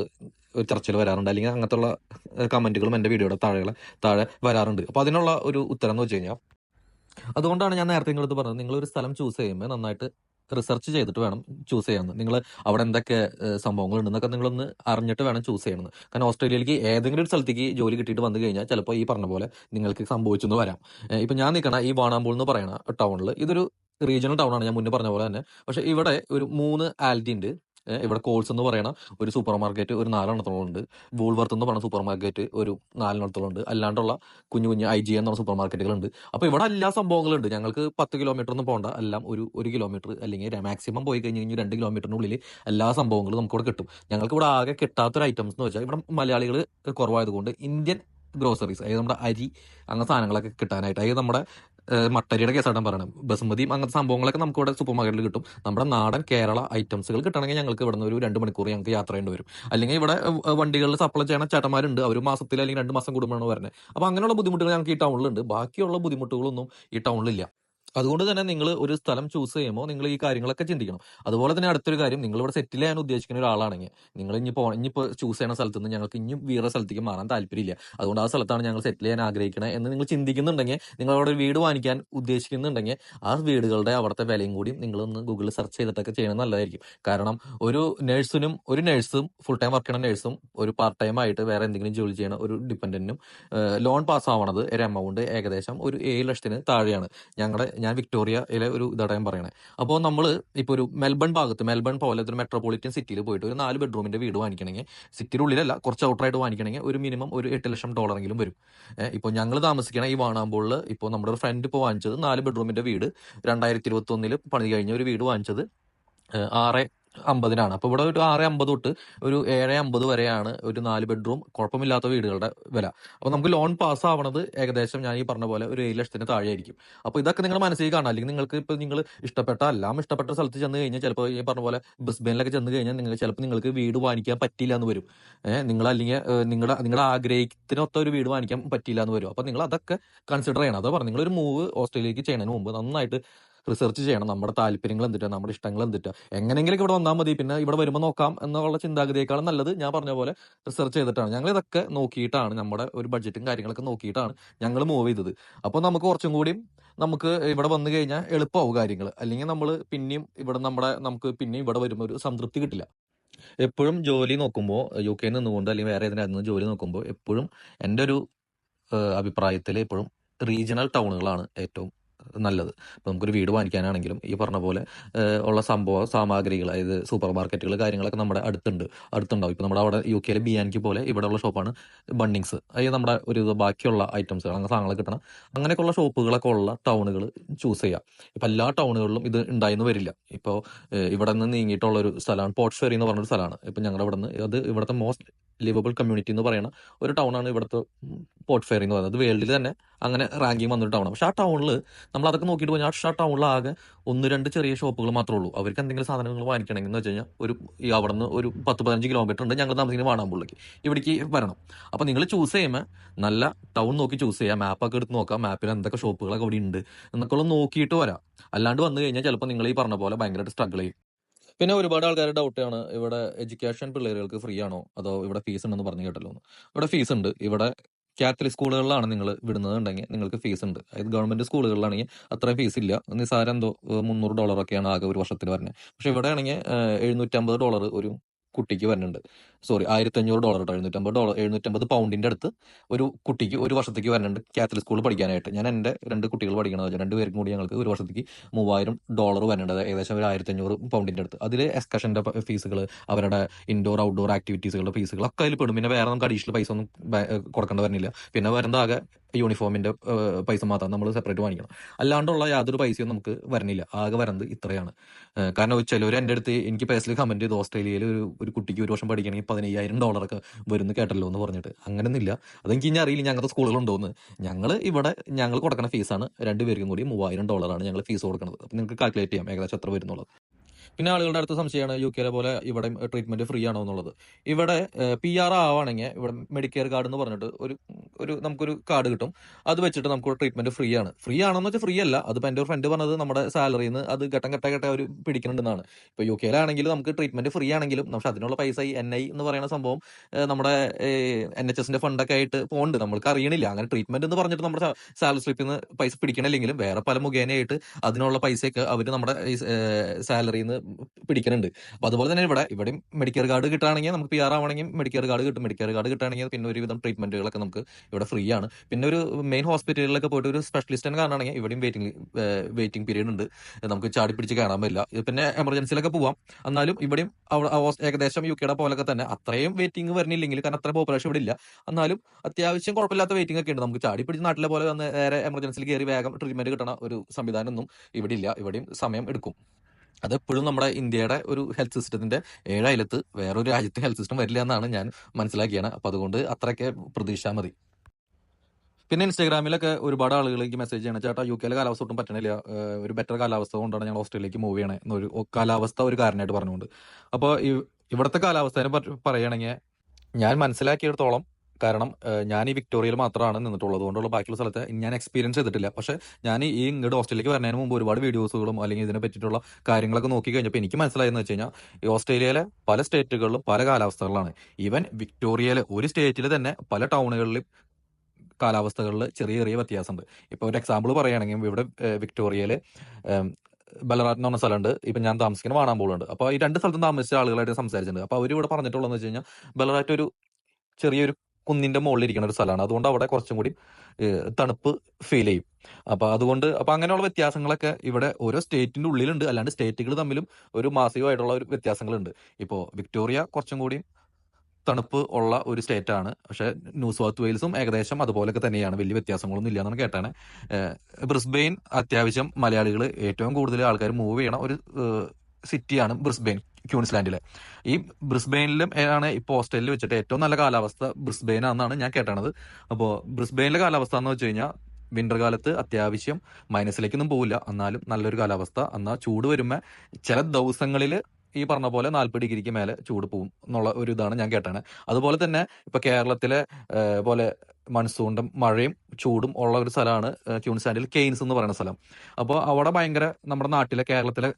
ചർച്ചയിൽ വരാറുണ്ട്. അല്ലെങ്കിൽ അങ്ങനത്തെ ഉള്ള കമന്റുകളും എന്റെ വീഡിയോയുടെ താഴെ താഴെ വരാറുണ്ട്. അപ്പോൾ അതിനുള്ള ഒരു ഉത്തരം എന്ന് വെച്ച് കഴിഞ്ഞാൽ അതുകൊണ്ടാണ് ഞാൻ നേരത്തെ നിങ്ങളടുത്ത് പറഞ്ഞത്. നിങ്ങളൊരു ഒരു സ്ഥലം ചൂസ് ചെയ്യുമ്പോൾ നന്നായിട്ട് റിസർച്ച് ചെയ്തിട്ട് വേണം ചൂസ് ചെയ്യാമെന്ന്. നിങ്ങൾ അവിടെ എന്തൊക്കെ സംഭവങ്ങളുണ്ടെന്നൊക്കെ നിങ്ങളൊന്ന് അറിഞ്ഞിട്ട് വേണം ചൂസ് ചെയ്യണമെന്ന്. കാരണം ഓസ്ട്രേലിയയിലേക്ക് ഏതെങ്കിലും ഒരു സ്ഥലത്തേക്ക് ജോലി കിട്ടിയിട്ട് വന്നു കഴിഞ്ഞാൽ ചിലപ്പോൾ ഈ പറഞ്ഞ പോലെ നിങ്ങൾക്ക് സംഭവിച്ചെന്ന് വരാം. ഇപ്പം ഞാൻ നിൽക്കണ ഈ വാണാമ്പൂൾ എന്ന് പറയുന്ന ടൗണിൽ ഇതൊരു റീജിയണൽ ടൗൺ ആണ് ഞാൻ മുന്നേ പറഞ്ഞ പോലെ തന്നെ. പക്ഷേ ഇവിടെ ഒരു മൂന്ന് ആൽറ്റി ഉണ്ട് ഇവിടെ കോൾസ് എന്ന് പറയുന്ന ഒരു സൂപ്പർ മാർക്കറ്റ് ഒരു നാലെണ്ണത്തോളം ഉണ്ട് വൂൾവർത്ത് എന്ന് പറയുന്ന സൂപ്പർ മാർക്കറ്റ് ഒരു നാലെണ്ണത്തോളം ഉണ്ട് അല്ലാണ്ടുള്ള കുഞ്ഞു കുഞ്ഞു ഐ ജി എന്ന് പറഞ്ഞ സൂപ്പർ മാർക്കറ്റുകളുണ്ട് അപ്പോൾ ഇവിടെ എല്ലാ സംഭവങ്ങളും ഉണ്ട് ഞങ്ങൾക്ക് പത്ത് കിലോമീറ്റർ ഒന്നും പോകണ്ട എല്ലാം ഒരു ഒരു കിലോമീറ്റർ അല്ലെങ്കിൽ മാക്സിമം പോയി കഴിഞ്ഞ് കഴിഞ്ഞാൽ രണ്ട് കിലോമീറ്ററിനുള്ളിൽ എല്ലാ സംഭവങ്ങളും നമുക്ക് ഇവിടെ കിട്ടും. ഞങ്ങൾക്ക് ഇവിടെ ആകെ കിട്ടാത്തൊരു ഐറ്റംസ് എന്ന് വെച്ചാൽ ഇവിടെ മലയാളികൾ കുറവായതുകൊണ്ട് ഇന്ത്യൻ ഗ്രോസറീസ് അതായത് നമ്മുടെ അരി അങ്ങനെ സാധനങ്ങളൊക്കെ കിട്ടാനായിട്ട്. അതായത് നമ്മുടെ മട്ടരിയുടെ കേസാട്ടം പറയണം ബസുമതിയും അങ്ങനത്തെ സംഭവങ്ങളൊക്കെ നമുക്ക് ഇവിടെ സൂപ്പർ മാർക്കറ്റിൽ കിട്ടും. നമ്മുടെ നാടൻ കേരള ഐറ്റംസുകൾ കിട്ടണമെങ്കിൽ ഞങ്ങൾക്ക് ഇവിടെ നിന്ന് ഒരു രണ്ട് മണിക്കൂർ ഞങ്ങൾക്ക് യാത്ര ചെയ്യേണ്ടി വരും. അല്ലെങ്കിൽ ഇവിടെ വണ്ടികളിൽ സപ്ലൈ ചെയ്യണ ചേട്ടന്മാരുണ്ട്. അവർ മാസത്തിൽ അല്ലെങ്കിൽ രണ്ട് മാസം കൂടുമ്പോഴാണ് വരുന്നത് അപ്പോൾ അങ്ങനെയുള്ള ബുദ്ധിമുട്ടുകൾ ഞങ്ങൾക്ക് ഈ ടൗണിലുണ്ട് ബാക്കിയുള്ള ബുദ്ധിമുട്ടുകളൊന്നും ഈ ടൗണിലില്ല അതുകൊണ്ട് തന്നെ നിങ്ങൾ ഒരു സ്ഥലം ചൂസ് ചെയ്യുമ്പോൾ നിങ്ങൾ ഈ കാര്യങ്ങളൊക്കെ ചിന്തിക്കണം. അതുപോലെ തന്നെ അടുത്തൊരു കാര്യം നിങ്ങൾ ഇവിടെ സെറ്റിൽ ചെയ്യാൻ ഉദ്ദേശിക്കുന്ന ഒരാളാണെങ്കിൽ നിങ്ങൾ ഇനി പോ ഇനിയിപ്പോൾ ചൂസ് ചെയ്യുന്ന സ്ഥലത്ത് നിന്ന് ഞങ്ങൾക്ക് ഇനി വേറെ സ്ഥലത്തേക്ക് മാറാൻ താല്പര്യമില്ല. അതുകൊണ്ട് ആ സ്ഥലത്താണ് ഞങ്ങൾ സെറ്റിൽ ചെയ്യാൻ ആഗ്രഹിക്കുന്നത് എന്ന് നിങ്ങൾ ചിന്തിക്കുന്നുണ്ടെങ്കിൽ നിങ്ങൾ അവിടെ ഒരു വീട് വാങ്ങിക്കാൻ ഉദ്ദേശിക്കുന്നുണ്ടെങ്കിൽ ആ വീടുകളുടെ അവിടുത്തെ വിലയും കൂടി നിങ്ങളൊന്ന് ഗൂഗിളിൽ സെർച്ച് ചെയ്തിട്ടൊക്കെ ചെയ്യണം നല്ലതായിരിക്കും. കാരണം ഒരു നഴ്സിനും ഒരു നഴ്സും ഫുൾ ടൈം വർക്ക് ചെയ്യുന്ന നഴ്സും ഒരു പാർട്ട് ടൈം ആയിട്ട് വേറെ എന്തെങ്കിലും ജോലി ചെയ്യണ ഒരു ഡിപ്പെൻഡന്റിനും ലോൺ പാസ് ആവണത് ഒരു എമൗണ്ട് ഏകദേശം ഒരു ഏഴ് ലക്ഷത്തിന് താഴെയാണ്. ഞങ്ങളുടെ ഞാൻ വിക്ടോറിയയിലെ ഒരു ഞാൻ പറയണേ. അപ്പോൾ നമ്മൾ ഇപ്പോൾ ഒരു മെൽബൺ ഭാഗത്ത് മെൽബൺ പോലത്തെ ഒരു മെട്രോപൊളിറ്റൻ സിറ്റിയിൽ പോയിട്ട് ഒരു നാല് ബെഡ്റൂമിന്റെ വീട് വാങ്ങിക്കണമെങ്കിൽ സിറ്റിയുടെ ഉള്ളിലല്ല കുറച്ച് ഔട്ടറായിട്ട് വാങ്ങിക്കണമെങ്കിൽ ഒരു മിനിമം ഒരു എട്ട് ലക്ഷം ഡോളറെങ്കിലും വരും. ഇപ്പോൾ ഞങ്ങൾ താമസിക്കണ ഈ വാണാമ്പോളിൽ ഇപ്പോൾ നമ്മുടെ ഒരു ഫ്രണ്ട് ഇപ്പോൾ വാങ്ങിച്ചത് നാല് ബെഡ്റൂമിന്റെ വീട് രണ്ടായിരത്തി ഇരുപത്തി ഒന്നിൽ പണി കഴിഞ്ഞ ഒരു വീട് വാങ്ങിച്ചത് ആറ് അമ്പതിനാണ്. അപ്പോൾ ഇവിടെ ഒരു ആറ് അമ്പത് തൊട്ട് ഒരു ഏഴ് അമ്പത് വരെയാണ് ഒരു നാല് ബെഡ്റൂം കുഴപ്പമില്ലാത്ത വീടുകളുടെ വില. അപ്പോൾ നമുക്ക് ലോൺ പാസ് ആവണത് ഏകദേശം ഞാൻ ഈ പറഞ്ഞ പോലെ ഒരു ഏഴ് ലക്ഷത്തിന് താഴെയായിരിക്കും. അപ്പോൾ ഇതൊക്കെ നിങ്ങൾ മനസ്സിൽ കാണാം അല്ലെങ്കിൽ നിങ്ങൾക്ക് ഇപ്പോൾ നിങ്ങൾ ഇഷ്ടപ്പെട്ട എല്ലാം ഇഷ്ടപ്പെട്ട സ്ഥലത്ത് ചെന്ന് കഴിഞ്ഞാൽ ചിലപ്പോൾ ഈ പറഞ്ഞ പോലെ ബ്രിസ്ബെയിനിലൊക്കെ ചെന്ന് കഴിഞ്ഞാൽ നിങ്ങൾ ചിലപ്പോൾ നിങ്ങൾക്ക് വീട് വാങ്ങിക്കാൻ പറ്റില്ല എന്ന് വരും. നിങ്ങൾ അല്ലെങ്കിൽ നിങ്ങളുടെ നിങ്ങളുടെ ആഗ്രഹത്തിനൊത്ത ഒരു വീട് വാങ്ങിക്കാൻ പറ്റില്ല എന്ന് വരും. അപ്പോൾ നിങ്ങൾ അതൊക്കെ കൺസിഡർ ചെയ്യണം. അതോ പറഞ്ഞു നിങ്ങളൊരു മൂവ് ഓസ്ട്രേലിയക്ക് ചെയ്യുന്നതിന് മുമ്പ് നന്നായിട്ട് റിസർച്ച് ചെയ്യണം. നമ്മുടെ താല്പര്യങ്ങൾ എന്തിട്ടാ? നമ്മുടെ ഇഷ്ടങ്ങൾ എന്തിട്ടാ? എങ്ങനെയെങ്കിലും ഇവിടെ വന്നാൽ മതി. പിന്നെ ഇവിടെ വരുമ്പോൾ നോക്കാം എന്നുള്ള ചിന്താഗതിയേക്കാളും നല്ലത് ഞാൻ പറഞ്ഞ പോലെ റിസർച്ച് ചെയ്തിട്ടാണ്. ഞങ്ങൾ ഇതൊക്കെ നോക്കിയിട്ടാണ് നമ്മുടെ ഒരു ബഡ്ജറ്റും കാര്യങ്ങളൊക്കെ നോക്കിയിട്ടാണ് ഞങ്ങൾ മൂവ് ചെയ്തത്. അപ്പോൾ നമുക്ക് കുറച്ചും കൂടിയും നമുക്ക് ഇവിടെ വന്നു കഴിഞ്ഞാൽ എളുപ്പമാവും കാര്യങ്ങൾ അല്ലെങ്കിൽ നമ്മൾ പിന്നെയും ഇവിടെ നമ്മുടെ നമുക്ക് പിന്നെയും ഇവിടെ വരുമ്പോൾ ഒരു സംതൃപ്തി കിട്ടില്ല. എപ്പോഴും ജോലി നോക്കുമ്പോൾ യു കെയിൽ നിന്നുകൊണ്ട് അല്ലെങ്കിൽ വേറെ ഏതിനകത്ത് ജോലി നോക്കുമ്പോൾ എപ്പോഴും എന്റെ ഒരു അഭിപ്രായത്തിൽ എപ്പോഴും റീജിയണൽ ടൗണുകളാണ് ഏറ്റവും നല്ലത്. ഇപ്പം നമുക്കൊരു വീട് വാങ്ങിക്കാനാണെങ്കിലും ഈ പറഞ്ഞ പോലെ ഉള്ള സംഭവ സാമഗ്രികൾ അതായത് സൂപ്പർ മാർക്കറ്റുകൾ കാര്യങ്ങളൊക്കെ നമ്മുടെ അടുത്തുണ്ട്. അടുത്തുണ്ടാവും. ഇപ്പം നമ്മുടെ അവിടെ യു കെയിലെ ബിയാനിക്ക് പോലെ ഇവിടെയുള്ള ഷോപ്പാണ് ബണ്ണിങ്സ്. അതായത് നമ്മുടെ ഒരു ബാക്കിയുള്ള ഐറ്റംസ് അങ്ങനെ സാധനങ്ങൾ കിട്ടണം. അങ്ങനെയൊക്കെയുള്ള ഷോപ്പുകളൊക്കെ ഉള്ള ടൗണുകൾ ചൂസ് ചെയ്യാം. ഇപ്പം എല്ലാ ടൗണുകളിലും ഇത് ഉണ്ടായിരുന്നു വരില്ല. ഇപ്പോൾ ഇവിടെ നിന്ന് നീങ്ങിയിട്ടുള്ള ഒരു സ്ഥലമാണ് പോട്ട്സ്ഫെറി എന്ന് പറഞ്ഞൊരു സ്ഥലമാണ്. ഇപ്പം ഞങ്ങളുടെ ഇവിടെ നിന്ന് അത് ഇവിടുത്തെ മോസ്റ്റ് ലിവബിൾ കമ്മ്യൂണിറ്റി എന്ന് പറയുന്ന ഒരു ടൗണാണ് ഇവിടുത്തെ പോർട്ട് ഫെയർ എന്ന് പറയുന്നത്. വേൾഡിൽ തന്നെ അങ്ങനെ റാങ്കിങ് വന്നൊരു ടൗൺ പക്ഷെ ആ ടൗണിൽ നമ്മൾ അതൊക്കെ നോക്കിയിട്ട് പോയി ആ ടൗണിൽ ആകെ ഒന്ന് രണ്ട് ചെറിയ ഷോപ്പുകൾ മാത്രമേ ഉള്ളൂ. അവർക്ക് എന്തെങ്കിലും സാധനങ്ങൾ വാങ്ങിക്കണമെങ്കിൽ എന്ന് വെച്ച് കഴിഞ്ഞാൽ ഒരു അവിടെ നിന്ന് ഒരു പത്ത് പതിനഞ്ച് കിലോമീറ്റർ ഉണ്ട്. ഞങ്ങൾ താമസിക്കുന്ന വാണാമ്പുള്ളിലേക്ക് ഇവിടേക്ക് വരണം. അപ്പോൾ നിങ്ങൾ ചൂസ് ചെയ്യുമ്പോൾ നല്ല ടൗൺ നോക്കി ചൂസ് ചെയ്യുക മാപ്പൊക്കെ എടുത്ത് നോക്കാം. മാപ്പിൽ എന്തൊക്കെ ഷോപ്പുകളൊക്കെ അവിടെ ഉണ്ട് എന്നൊക്കെ ഉള്ളത് നോക്കിയിട്ട് വരാം. അല്ലാണ്ട് വന്നു കഴിഞ്ഞാൽ ചിലപ്പോൾ നിങ്ങൾ ഈ പറഞ്ഞ പോലെ ഭയങ്കരമായിട്ട് സ്ട്രഗിൾ ചെയ്യും. പിന്നെ ഒരുപാട് ആൾക്കാരുടെ ആണ്. ഇവിടെ എഡ്യൂക്കേഷൻ പിള്ളേരുകൾക്ക് ഫ്രീ ആണോ? അതോ ഇവിടെ ഫീസ് ഉണ്ടെന്ന് പറഞ്ഞു കേട്ടല്ലോ ഇവിടെ ഫീസ് ഉണ്ട്. ഇവിടെ കാത്തലിക് സ്കൂളുകളിലാണ് നിങ്ങൾ വിടുന്നതുണ്ടെങ്കിൽ നിങ്ങൾക്ക് ഫീസ് ഉണ്ട്. അതായത് ഗവൺമെന്റ് സ്കൂളുകളിലാണെങ്കിൽ അത്രയും ഫീസ് ഇല്ല. നിസാരം എന്തോ മുന്നൂറ് ഡോളറൊക്കെയാണ് ആകെ ഒരു വർഷത്തിൽ വരുന്നത്. പക്ഷെ ഇവിടെ ആണെങ്കിൽ എഴുന്നൂറ്റമ്പത് ഡോളർ ഒരു കുട്ടിക്ക് വരുന്നുണ്ട്. സോറി ആയിരത്തി അഞ്ഞൂറ് ഡോളർ കേട്ടോ എഴുന്നൂറ്റമ്പത് ഡോളർ എഴുന്നൂറ്റമ്പത് പൗണ്ടിന്റെ അടുത്ത് ഒരു കുട്ടിക്ക് ഒരു വർഷത്തേക്ക് വരണുണ്ട് കാത്തലിക് സ്കൂളിൽ പഠിക്കാനായിട്ട്. ഞാൻ എന്റെ രണ്ട് കുട്ടികൾ പഠിക്കണത് രണ്ട് പേർക്കും കൂടി ഞങ്ങൾക്ക് ഒരു വർഷത്തേക്ക് മൂവായിരം ഡോളർ വരേണ്ടത് ഏകദേശം ഒരു ആയിരത്തി അഞ്ഞൂറ് പൗണ്ടിന്റെ അടുത്ത് അതിൽ എക്സ്കഷന്റെ ഫീസുകൾ അവരുടെ ഇൻഡോർ ഔട്ട്ഡോർ ആക്ടിവിറ്റീസുകളുടെ ഫീസുകൾ ഒക്കെ അതിൽ പെടും. പിന്നെ വേറെ നമുക്ക് അഡീഷണൽ പൈസ ഒന്നും കൊടുക്കേണ്ട വരുന്നില്ല പിന്നെ വരുന്നത് ആകെ യൂണിഫോമിന്റെ പൈസ മാത്രം നമ്മൾ സെപ്പറേറ്റ് വാങ്ങിക്കണം. അല്ലാണ്ടുള്ള യാതൊരു പൈസയും നമുക്ക് വരണില്ല. ആകെ വരുന്നത് ഇത്രയാണ്. കാരണം ചിലവർ എന്റെ അടുത്ത് എനിക്ക് പേഴ്സണലി കമന്റ് ചെയ്ത്. ഓസ്ട്രേലിയയിൽ ഒരു ഒരു കുട്ടിക്ക് ഒരു വർഷം പഠിക്കണമെങ്കിൽ പതിനയ്യായിരം ഡോളറൊക്കെ വരുന്നു കേട്ടല്ലോ എന്ന് പറഞ്ഞിട്ട്. അങ്ങനെയൊന്നുമില്ല അതെനിക്ക് ഇനി അറിയില്ല. ഞങ്ങളുടെ സ്കൂളുകളുണ്ടോന്ന്. ഞങ്ങൾ ഇവിടെ ഞങ്ങൾ കൊടുക്കുന്ന ഫീസാണ് രണ്ടുപേർക്കും കൂടി മൂവായിരം ഡോളറാണ് ഞങ്ങൾ ഫീസ് കൊടുക്കുന്നത് അപ്പം നിങ്ങൾക്ക് കാൽക്കുലേറ്റ് ചെയ്യാം. ഏകദേശം എത്ര വരുന്നുള്ളത്. പിന്നെ ആളുകളുടെ അടുത്ത സംശയമാണ് യു കെയിലെ പോലെ ഇവിടെ ട്രീറ്റ്മെന്റ് ഫ്രീ ആണോ എന്നുള്ളത്. ഇവിടെ പി ആർ ആവാണെങ്കിൽ ഇവിടെ മെഡിക്കെയർ കാർഡ് എന്ന് പറഞ്ഞിട്ട് ഒരു ഒരു നമുക്കൊരു കാർഡ് കിട്ടും. അത് വെച്ചിട്ട് നമുക്ക് ട്രീറ്റ്മെന്റ് ഫ്രീ ആണ്. ഫ്രീ ആണെന്ന് വെച്ചാൽ ഫ്രീ അല്ല. അതിപ്പോൾ എന്റെ ഒരു ഫ്രണ്ട് പറഞ്ഞത് നമ്മുടെ സാലറിയിൽ നിന്ന് അത് ഘട്ടം ഘട്ട ഘട്ടം അവർ പിടിക്കുന്നുണ്ടെന്നാണ്. ഇപ്പോൾ യു കെയിലാണെങ്കിൽ നമുക്ക് ട്രീറ്റ്മെന്റ് ഫ്രീ ആണെങ്കിലും പക്ഷെ അതിനുള്ള പൈസ ഈ എൻ ഐ എന്ന് പറയുന്ന സംഭവം നമ്മുടെ എൻ എച്ച് എസിന്റെ ഫണ്ടൊക്കെ ആയിട്ട് പോകുന്നുണ്ട് നമ്മൾക്ക് അറിയണില്ല. അങ്ങനെ ട്രീറ്റ്മെന്റ് എന്ന് പറഞ്ഞിട്ട് നമ്മുടെ സാലറി സ്ലിപ്പിൽ നിന്ന് പൈസ പിടിക്കണില്ലെങ്കിലും വേറെ പല മുഖേനയായിട്ട് അതിനുള്ള പൈസയൊക്കെ അവർ നമ്മുടെ സാലറിയിൽ നിന്ന് പിടിക്കുന്നുണ്ട് അപ്പൊ അതുപോലെ തന്നെ ഇവിടെ ഇവിടെയും മെഡിക്കൽ കാർഡ് കിട്ടുകയാണെങ്കിൽ നമുക്ക് പി ആർ ആവണമെങ്കിൽ മെഡിക്കൽ കാർഡ് കിട്ടും. മെഡിക്കൽ കാർഡ് കിട്ടുകയാണെങ്കിൽ പിന്നെ ഒരുവിധം ട്രീറ്റ്മെന്റുകളൊക്കെ നമുക്ക് ഇവിടെ ഫ്രീ ആണ്. പിന്നെ ഒരു മെയിൻ ഹോസ്പിറ്റലിലൊക്കെ പോയിട്ട് ഒരു സ്പെഷ്യലിസ്റ്റിനെ കാണുകയാണെങ്കിൽ ഇവിടെയും വെയിറ്റിംഗ് വെയിറ്റിംഗ് പീരീഡ് ഉണ്ട്. നമുക്ക് ചാടി പിടിച്ച് കാണാൻ പറ്റില്ല. പിന്നെ എമർജൻസിയിലൊക്കെ പോവാം. എന്നാലും ഇവിടെയും ഏകദേശം യു കെയുടെ പോലൊക്കെ തന്നെ അത്രയും വെയിറ്റിംഗ് വരുന്നില്ലെങ്കിൽ കാരണം അത്ര പോപ്പുലേഷൻ ഇവിടെ ഇല്ല. എന്നാലും അത്യാവശ്യം കുഴപ്പമില്ലാത്ത വെയിറ്റിംഗ് ഒക്കെ ഉണ്ട്. നമുക്ക് ചാടി പിടിച്ച് നാട്ടിലെ പോലെ നേരെ എമർജൻസിയിൽ കയറി വേഗം ട്രീറ്റ്മെന്റ് കിട്ടണ ഒരു സംവിധാനം ഒന്നും ഇവിടെ ഇല്ല. ഇവിടെയും സമയം എടുക്കും. അതെപ്പോഴും നമ്മുടെ ഇന്ത്യയുടെ ഒരു ഹെൽത്ത് സിസ്റ്റത്തിന്റെ ഏഴായിലത്ത് വേറൊരു രാജ്യത്തെ ഹെൽത്ത് സിസ്റ്റം വരില്ല എന്നാണ് ഞാൻ മനസ്സിലാക്കിയാണ്. അപ്പൊ അതുകൊണ്ട് അത്രയ്ക്ക് പ്രതീക്ഷാ മതി. പിന്നെ ഇൻസ്റ്റാഗ്രാമിലൊക്കെ ഒരുപാട് ആളുകളിലേക്ക് മെസ്സേജ് ചെയ്യണം. ചേട്ടാ യു കെയിലെ കാലാവസ്ഥ ഒട്ടും പറ്റണില്ല. ഒരു ബെറ്റർ കാലാവസ്ഥ കൊണ്ടാണ് ഞങ്ങൾ ഓസ്ട്രേലിയക്ക് മൂവ് ചെയ്യണേ എന്നൊരു കാലാവസ്ഥ ഒരു കാരണമായിട്ട് പറഞ്ഞുകൊണ്ട്. അപ്പോൾ ഇവിടുത്തെ കാലാവസ്ഥേനെ പറയുകയാണെങ്കിൽ ഞാൻ മനസ്സിലാക്കിയിടത്തോളം കാരണം ഞാൻ ഈ വിക്ടോറിയയിൽ മാത്രമാണ് നിന്നിട്ടുള്ളത്. അതുകൊണ്ടുള്ള ബാക്കിയുള്ള സ്ഥലത്ത് ഞാൻ എക്സ്പീരിയൻസ് ചെയ്തിട്ടില്ല. പക്ഷേ ഞാൻ ഈ ഇങ്ങോട്ട് ഓസ്ട്രേലിയക്ക് വരുന്നതിന് മുമ്പ് ഒരുപാട് വീഡിയോസുകളും അല്ലെങ്കിൽ ഇതിനെ പറ്റിയിട്ടുള്ള കാര്യങ്ങളൊക്കെ നോക്കി കഴിഞ്ഞപ്പോൾ എനിക്ക് മനസ്സിലായെന്ന് വെച്ച് കഴിഞ്ഞാൽ ഈ ഓസ്ട്രേലിയയിലെ പല സ്റ്റേറ്റുകളിലും പല കാലാവസ്ഥകളാണ്. ഈവൻ വിക്ടോറിയയിലെ ഒരു സ്റ്റേറ്റിൽ തന്നെ പല ടൗണുകളിലും കാലാവസ്ഥകളിൽ ചെറിയ ചെറിയ വ്യത്യാസമുണ്ട്. ഇപ്പോൾ ഒരു എക്സാമ്പിൾ പറയുകയാണെങ്കിൽ ഇവിടെ വിക്ടോറിയയിൽ ബലറാറ്റ് എന്ന് പറഞ്ഞ സ്ഥലമുണ്ട്. ഇപ്പം ഞാൻ താമസിക്കുന്ന വാണാമ്പോളുണ്ട്. അപ്പോൾ ഈ രണ്ട് സ്ഥലത്തും താമസിച്ച ആളുകളായിട്ട് സംസാരിച്ചിട്ടുണ്ട്. അപ്പോൾ അവർ ഇവിടെ പറഞ്ഞിട്ടുള്ളതെന്ന് വെച്ച് കഴിഞ്ഞാൽ ബലറാറ്റ് ഒരു ചെറിയൊരു കുന്നിന്റെ മുകളിൽ ഇരിക്കുന്ന ഒരു സ്ഥലമാണ്. അതുകൊണ്ട് അവിടെ കുറച്ചും കൂടി തണുപ്പ് ഫീൽ ചെയ്യും. അപ്പൊ അതുകൊണ്ട് അപ്പൊ അങ്ങനെയുള്ള വ്യത്യാസങ്ങളൊക്കെ ഇവിടെ ഓരോ സ്റ്റേറ്റിന്റെ ഉള്ളിലുണ്ട്. അല്ലാണ്ട് സ്റ്റേറ്റുകൾ തമ്മിലും ഒരു മാസികമായിട്ടുള്ള ഒരു വ്യത്യാസങ്ങളുണ്ട്. ഇപ്പോൾ വിക്ടോറിയ കുറച്ചും കൂടി തണുപ്പ് ഉള്ള ഒരു സ്റ്റേറ്റ് ആണ്. പക്ഷെ ന്യൂ സൗത്ത് വെയിൽസും ഏകദേശം അതുപോലൊക്കെ തന്നെയാണ്. വലിയ വ്യത്യാസങ്ങളൊന്നും ഇല്ല എന്നാണ് കേട്ടാണ് ബ്രിസ്ബെയിൻ അത്യാവശ്യം മലയാളികൾ ഏറ്റവും കൂടുതൽ ആൾക്കാർ മൂവ് ചെയ്യണ ഒരു സിറ്റിയാണ് ബ്രിസ്ബെയിൻ. ക്യൂൻസ്ലാൻഡിലെ ഈ ബ്രിസ്ബെയിനിലും ആണ് ഇപ്പോൾ ഓസ്ട്രേലിയയിൽ വെച്ചിട്ട് ഏറ്റവും നല്ല കാലാവസ്ഥ ബ്രിസ്ബെയിൻ ആണെന്നാണ് ഞാൻ കേട്ടണത്. അപ്പോൾ ബ്രിസ്ബെയിനിലെ കാലാവസ്ഥ എന്ന് വെച്ച് കഴിഞ്ഞാൽ വിന്റർ കാലത്ത് അത്യാവശ്യം മൈനസിലേക്കൊന്നും പോവില്ല. എന്നാലും നല്ലൊരു കാലാവസ്ഥ. എന്നാൽ ചൂട് വരുമ്പോൾ ചില ദിവസങ്ങളിൽ ഈ പറഞ്ഞ പോലെ നാൽപ്പത് ഡിഗ്രിക്ക് മേലെ ചൂട് പോകും എന്നുള്ള ഒരു ഇതാണ് ഞാൻ കേട്ടാണ്. അതുപോലെ തന്നെ ഇപ്പൊ കേരളത്തിലെ പോലെ മൺസൂണിന്റെ മഴയും ചൂടും ഉള്ള ഒരു സ്ഥലമാണ് ക്യൂൺസാൻഡിൽ കെയ്ൻസ് എന്ന് പറയുന്ന സ്ഥലം. അപ്പോൾ അവിടെ ഭയങ്കര നമ്മുടെ നാട്ടിലെ കേരളത്തിലെ